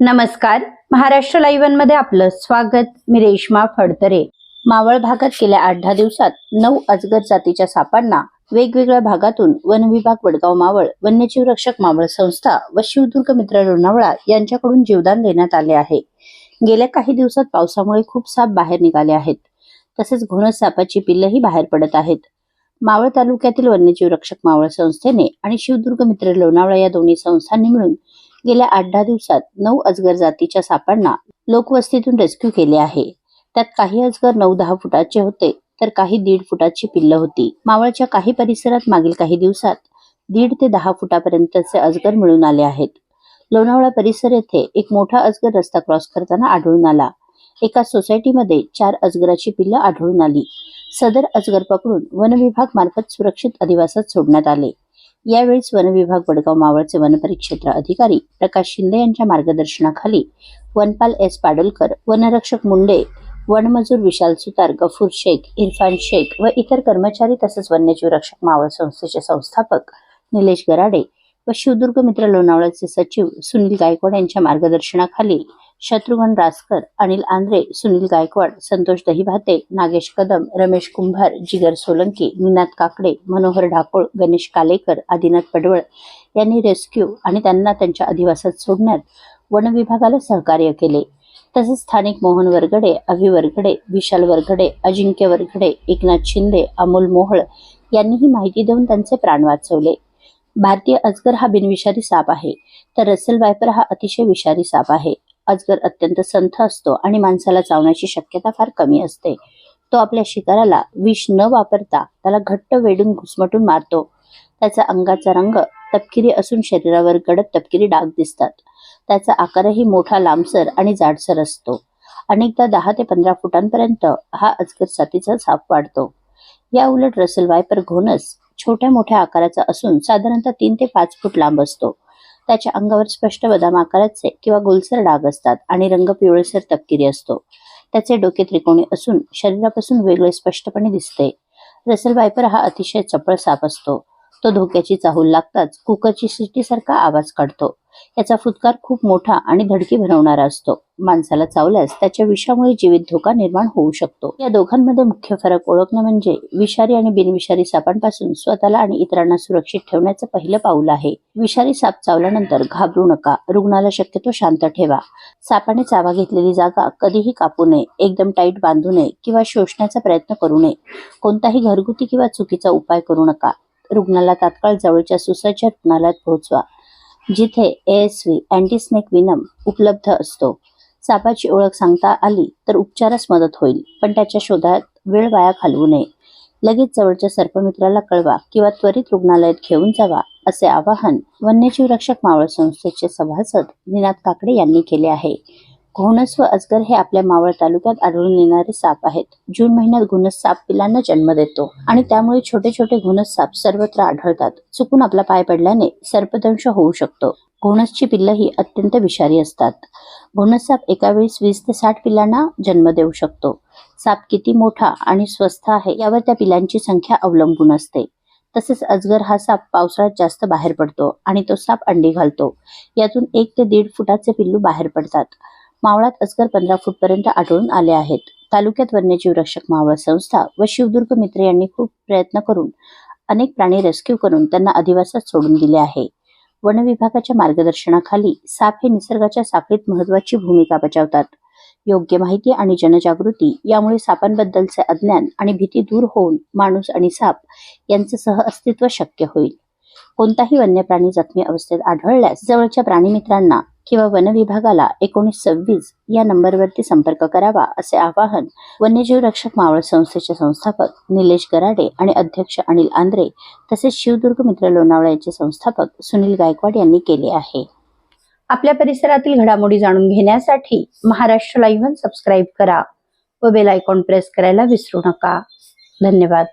नमस्कार. महाराष्ट्र लाईव्हमध्ये आपलं स्वागत. मी रेश्मा फडतरे. मावळ भागात गेल्या आठ दहा दिवसात नऊ अजगर जातीच्या सापांना वेगवेगळ्या भागातून वन विभाग वडगाव मावळ वन्यजीव रक्षक मावळ संस्था व शिवदुर्ग मित्र लोणावळा यांच्याकडून जीवदान देण्यात आले आहे. गेल्या काही दिवसात पावसामुळे खूप साप बाहेर निघाले आहेत. तसेच घोणस सापाची पिल्लही बाहेर पडत आहेत. मावळ तालुक्यातील वन्यजीव रक्षक मावळ संस्थेने आणि शिवदुर्ग मित्र लोणावळा या दोन्ही संस्थांनी मिळून गेल्या आठ दहा दिवसात नऊ अजगर जातीच्या सापांना लोकवस्तीतून रेस्क्यू केले आहे. त्यात काही अजगर नऊ दहा फुटाचे होते तर काही दीड फुटाची पिल्ल होती. मावळच्या काही परिसरात मागील काही दिवसात दीड ते दहा फुटापर्यंतचे अजगर मिळून आले आहेत. लोणावळा परिसर येथे एक मोठा अजगर रस्ता क्रॉस करताना आढळून आला. एका सोसायटीमध्ये चार अजगराची पिल्ल आढळून आली. सदर अजगर पकडून वन विभाग मार्फत सुरक्षित अधिवासात सोडण्यात आले. यावेळेस वन विभाग वडगाव मावळचे वनपरिक्षेत्र अधिकारी प्रकाश शिंदे यांच्या मार्गदर्शनाखाली वनपाल एस पाडलकर वनरक्षक मुंडे वनमजूर विशाल सुतार गफूर शेख इरफान शेख व इतर कर्मचारी तसेच वन्यजीव रक्षक मावळ संस्थेचे संस्थापक निलेश गराडे व शिवदुर्ग मित्र लोणावळ्याचे सचिव सुनील गायकवाड यांच्या मार्गदर्शनाखाली शत्रुघ्न रासकर अनिल आंद्रे सुनील गायकवाड संतोष दहिभाते नागेश कदम रमेश कुंभार जिगर सोलंकी निनाद काकडे मनोहर ढाकोळ गणेश कालेकर आदिनाथ पडवळ यांनी रेस्क्यू आणि त्यांना त्यांच्या अधिवासात सोडण्यात वन विभागाला सहकार्य केले. तसेच स्थानिक मोहन वरगडे अभि वरगडे विशाल वरगडे अजिंक्य वरगडे एकनाथ शिंदे अमोल मोहळ यांनी ही माहिती देऊन त्यांचे प्राण वाचवले. भारतीय अजगर हा बिनविषारी साप आहे तर रसेल वायपर हा अतिशय विषारी साप आहे. अजगर अत्यंत संथ असतो आणि माणसाला चावण्याची शक्यता फार कमी असते. तो आपल्या शिकाराला विष न वापरता त्याला घट्ट वेडून घुसमटून मारतो. त्याचा अंगाचा रंग तपकिरी असून शरीरावर गडद तपकिरी डाग दिसतात. त्याचा आकारही मोठा लांबसर आणि जाडसर असतो. अनेकदा दहा ते पंधरा फुटांपर्यंत हा अजगर साथीचा साप वाढतो. या उलट रसल वायपर घोनस छोट्या मोठ्या आकाराचा असून साधारणतः तीन ते पाच फूट लांब असतो. त्याच्या अंगावर स्पष्ट बदाम आकाराचे किंवा गोलसर डाग असतात आणि रंग पिवळसर तपकिरी असतो. त्याचे डोके त्रिकोणी असून शरीरापासून वेगळे स्पष्टपणे दिसते. रसेल वायपर हा अतिशय चपळ साप असतो. तो धोक्याची चाहूल लागताच कुकरची शिट्टीसारखा आवाज काढतो. याचा फुतकार खूप मोठा आणि धडकी भरवणारा असतो. माणसाला चावल्यास त्याच्या विषामुळे जीवित धोका निर्माण होऊ शकतो. या दोघांमध्ये मुख्य फरक ओळखणं म्हणजे विषारी आणि बिनविषारी सापांपासून स्वतःला आणि इतरांना सुरक्षित ठेवण्याचं पहिलं पाऊल आहे. विषारी साप चावल्यानंतर घाबरू नका. रुग्णाला शक्यतो शांत ठेवा. सापाने चावा घेतलेली जागा कधीही कापू नये. एकदम टाईट बांधू नये किंवा शोषण्याचा प्रयत्न करू नये. कोणताही घरगुती किंवा चुकीचा उपाय करू नका. रुग्णाला तात्काळ जवळच्या सुसज्ज रुग्णालयात पोहोचवा. जिथे एएसव्ही अँटीस्नेक विनम उपलब्ध असतो. सापाची ओळख सांगता आली तर उपचारास मदत होईल पण त्याच्या शोधात वेळ वाया घालवू नये. लगेच जवळच्या सर्पमित्राला कळवा किंवा त्वरित रुग्णालयात घेऊन जावा असे आवाहन वन्यजीव रक्षक मावळ संस्थेचे सभासद निनाद काकडे यांनी केले आहे. घोणस व अजगर हे आपल्या मावळ तालुक्यात आढळून येणारे साप आहेत. जून महिन्यात घोणस साप पिलांना जन्म देतो आणि त्यामुळे छोटे छोटे घोणस साप सर्वत्र आढळतात. चुकून आपला पाय पडल्याने सर्पदंश होऊ शकतो. घोणसची पिल्लं ही अत्यंत विषारी असतात. घोणस साप एका वेळेस वीस ते साठ पिलांना जन्म देऊ शकतो. साप किती मोठा आणि स्वस्थ आहे यावर त्या पिलांची संख्या अवलंबून असते. तसेच अजगर हा साप पावसाळ्यात जास्त बाहेर पडतो आणि तो साप अंडी घालतो. यातून एक ते दीड फुटाचे पिल्लू बाहेर पडतात. मावळात अजगर पंधरा फूटपर्यंत आढळून आले आहेत. तालुक्यात वन्यजीव रक्षक मावळ संस्था व शिवदुर्ग मित्र यांनी खूप प्रयत्न करून अनेक प्राणी रेस्क्यू करून त्यांना अधिवासात सोडून दिले आहे. वन विभागाच्या मार्गदर्शनाखाली साप हे निसर्गाच्या साखळीत महत्वाची भूमिका बजावतात. योग्य माहिती आणि जनजागृती यामुळे सापांबद्दलचे अज्ञान आणि भीती दूर होऊन माणूस आणि साप यांचे सहअस्तित्व शक्य होईल. कोणताही वन्य प्राणी जखमी अवस्थेत आढळल्यास जवळच्या प्राणीमित्रांना किंवा वन विभागाला एकोणीस सव्वीस या नंबरवरती संपर्क करावा असे आवाहन वन्यजीव रक्षक मावळ संस्थेचे संस्थापक निलेश गराडे आणि अध्यक्ष अनिल आंद्रे तसेच शिवदुर्ग मित्र लोणावळा यांचे संस्थापक सुनील गायकवाड यांनी केले आहे. आपल्या परिसरातील घडामोडी जाणून घेण्यासाठी महाराष्ट्र लाईव्ह सबस्क्राईब करा व बेल आयकॉन प्रेस करायला विसरू नका. धन्यवाद.